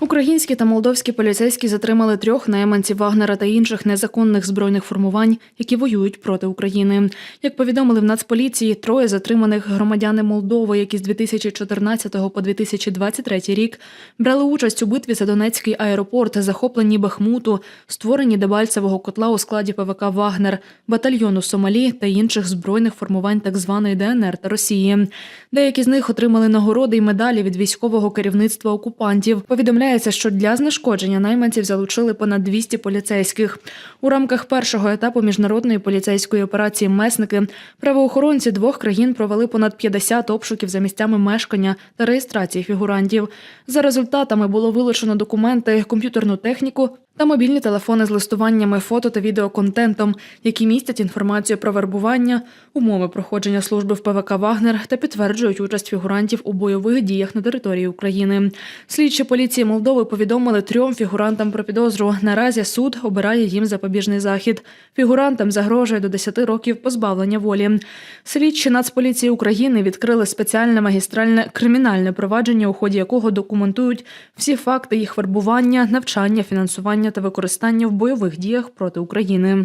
Українські та молдовські поліцейські затримали трьох найманців Вагнера та інших незаконних збройних формувань, які воюють проти України. Як повідомили в Нацполіції, троє затриманих громадяни Молдови, які з 2014 по 2023 рік брали участь у битві за Донецький аеропорт, захопленні Бахмуту, створенні Дебальцевого котла у складі ПВК Вагнер, батальйону Сомалі та інших збройних формувань так званої ДНР та Росії. Деякі з них отримали нагороди й медалі від військового керівництва окупантів. Повідомляється, що для знешкодження найманців залучили понад 200 поліцейських. У рамках першого етапу міжнародної поліцейської операції Месники правоохоронці двох країн провели понад 50 обшуків за місцями мешкання та реєстрації фігурантів. За результатами було вилучено документи, комп'ютерну техніку та мобільні телефони з листуваннями, фото та відеоконтентом, які містять інформацію про вербування, умови проходження служби в ПВК Вагнер та підтверджують участь фігурантів у бойових діях на території України. Слідчі поліції Молдови повідомили трьом фігурантам про підозру. Наразі суд обирає їм запобіжний захід. Фігурантам загрожує до 10 років позбавлення волі. Слідчі Нацполіції України відкрили спеціальне магістральне кримінальне провадження, у ході якого документують всі факти їх вербування, навчання, фінансування та використання в бойових діях проти України.